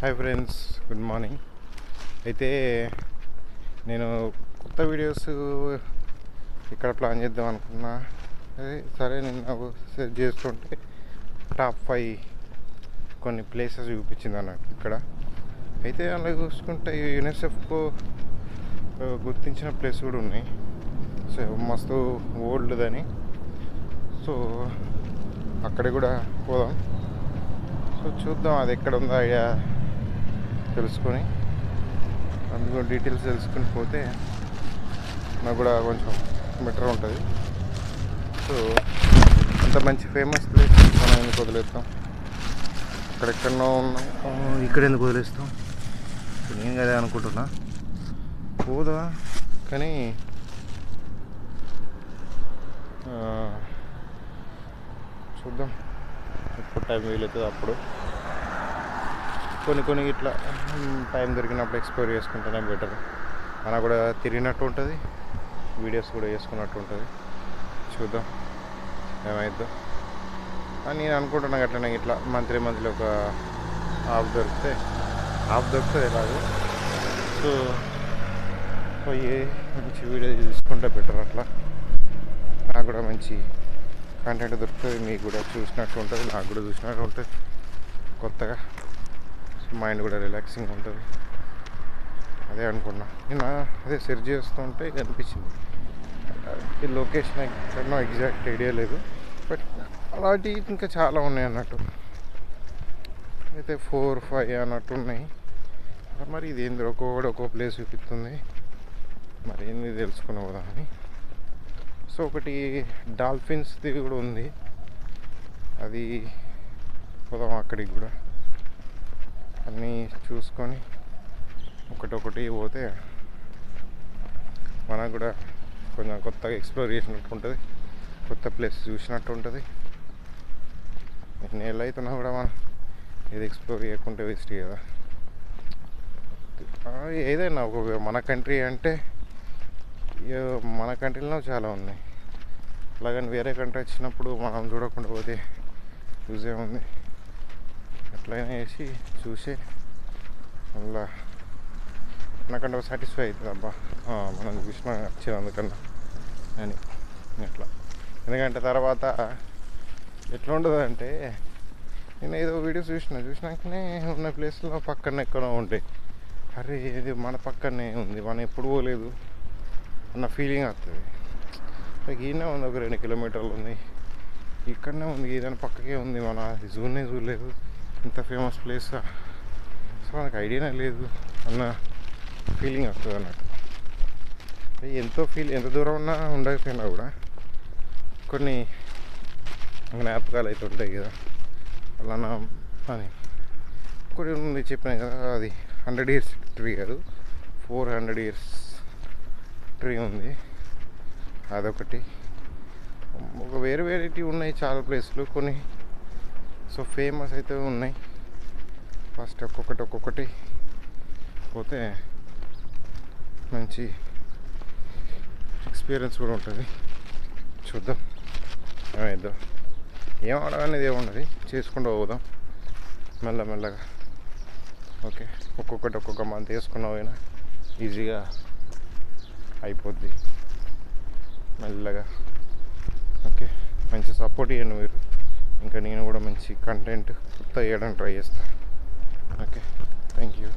Hi friends good morning. అయితే నేను కొత్త వీడియోస్ ఇక్కడ ప్లాన్ చేద్దాం అనుకున్నా. సరే నిన్న సెర్చ్ చేస్తుంటే టాప్ ఫైవ్ కొన్ని ప్లేసెస్ చూపించింది అన్నట్టు ఇక్కడ. అయితే అలా చూసుకుంటే యునెసెఫ్కు గుర్తించిన ప్లేస్ కూడా ఉన్నాయి. సో మస్తు ఓల్డ్దని. సో అక్కడ కూడా పోదాం. సో చూద్దాం అది ఎక్కడ ఉందో ఐడియా. తెలుసుకొని అందులో డీటెయిల్స్ తెలుసుకొని పోతే నాకు కూడా కొంచెం బెటర్ ఉంటుంది. సో అంత మంచి ఫేమస్ ప్లేస్ మనం ఎందుకు వదిలేస్తాం? అక్కడెక్కడో ఉన్నాం. ఇక్కడ ఎందుకు వదిలేస్తాం? నేను కదా అనుకుంటున్నా. పోదా? కానీ చూద్దాం. ఎప్పుడు టైం వీలవుతుంది అప్పుడు. కొన్ని కొన్ని ఇట్లా టైం దొరికినప్పుడు ఎక్స్ప్లోర్ చేసుకుంటేనే బెటర్. మన కూడా తిరిగినట్టు ఉంటుంది వీడియోస్ కూడా చేసుకున్నట్టు ఉంటుంది. చూద్దాం ఏమైద్దో. అని నేను అనుకుంటున్నాను అట్లనే ఇట్లా మంత్లీ మంత్లీ ఒక హాఫ్ దొరికితే హాఫ్ దొరుకుతుంది ఎలాగో. సో పోయి మంచి వీడియో చూసుకుంటే బెటర్ అట్లా. నాకు కూడా మంచి కంటెంట్ దొరుకుతుంది మీకు కూడా చూసినట్టు ఉంటుంది నాకు కూడా చూసినట్టు ఉంటుంది. కొత్తగా. మైండ్ కూడా రిలాక్సింగ్ ఉంటుంది. అదే అనుకున్నా. నేను అదే సెర్చ్ చేస్తుంటే అనిపించింది ఈ లొకేషన్ ఎక్కడనో ఎగ్జాక్ట్ ఐడియా లేదు. బట్ అలాంటివి ఇంకా చాలా ఉన్నాయి అన్నట్టు. అయితే ఫోర్ ఫైవ్ అన్నట్టు ఉన్నాయి. మరి ఇది ఏంది? ఒక్కొక్కటి ఒక్కో ప్లేస్ చూపిస్తుంది. మరి ఏంది తెలుసుకునే పోదా అని సో ఒకటి డాల్ఫిన్స్ది కూడా ఉంది. అది పోదాం అక్కడికి కూడా. అన్నీ చూసుకొని ఒకటి ఒకటి పోతే మనకు కూడా కొంచెం కొత్తగా ఎక్స్ప్లోర్ చేసినట్టు ఉంటుంది. కొత్త ప్లేస్ చూసినట్టు ఉంటుంది. ఎన్ని అవుతున్నా కూడా మనం ఏది ఎక్స్ప్లోర్ చేయకుంటే వేస్ట్ కదా. ఏదైనా ఒక మన కంట్రీ అంటే మన కంట్రీలో చాలా ఉన్నాయి. అలాగని వేరే కంట్రీ వచ్చినప్పుడు మనం చూడకుండా పోతే యూజ్ ఏముంది ఎట్లయినా వేసి చూసి మళ్ళా నాకంటే సాటిస్ఫై అవుతుంది అబ్బా. మనం చూసిన వచ్చినందుకన్నా అని అట్లా. ఎందుకంటే తర్వాత ఎట్లా ఉండదు అంటే నేను ఏదో వీడియోస్ చూసిన చూసినాకనే ఉన్న ప్లేస్లో పక్కన ఎక్కడో ఉంటాయి అరే ఇది మన పక్కనే ఉంది మనం ఎప్పుడు పోలేదు అన్న ఫీలింగ్ వస్తుంది లైక్ ఉంది ఒక రెండు కిలోమీటర్లు ఉంది. ఇక్కడనే ఉంది ఏదైనా పక్కకే ఉంది మన జూనే చూడలేదు. ఇంత ఫేమస్ ప్లేస్ అసలు మనకు ఐడియానే లేదు అన్న ఫీలింగ్ వస్తుంది అన్నట్టు. ఎంతో ఫీల్ ఎంత దూరం ఉన్నా ఉండకపోయినా కూడా కొన్ని జ్ఞాపకాలు అయితే ఉంటాయి కదా. అలానా అని. ఒకటి ఉంది చెప్పాను కదా అది హండ్రెడ్ ఇయర్స్ ట్రీ కాదు ఫోర్ హండ్రెడ్ ఇయర్స్ ట్రీ ఉంది. అదొకటి. ఒక వేరే వేరేటివి ఉన్నాయి చాలా ప్లేస్లు కొన్ని సో ఫేమస్ అయితే ఉన్నాయి. ఫస్ట్ ఒక్కొక్కటి ఒక్కొక్కటి పోతే మంచి ఎక్స్పీరియన్స్ కూడా ఉంటుంది. చూద్దాం. ఏమైద్దాం ఏం అడగనేది ఏముండదు చేసుకుంటూ పోదాం. మెల్లమెల్లగా ఓకే. ఒక్కొక్కటి ఒక్కొక్క మంత్ వేసుకున్నా పోయినా ఈజీగా అయిపోద్ది. మెల్లగా. ఓకే. మంచి సపోర్ట్ ఇవ్వండి మీరు. ఇంకా నేను కూడా మంచి కంటెంట్ కొత్త ట్రై చేస్తాను ఓకే థ్యాంక్ యూ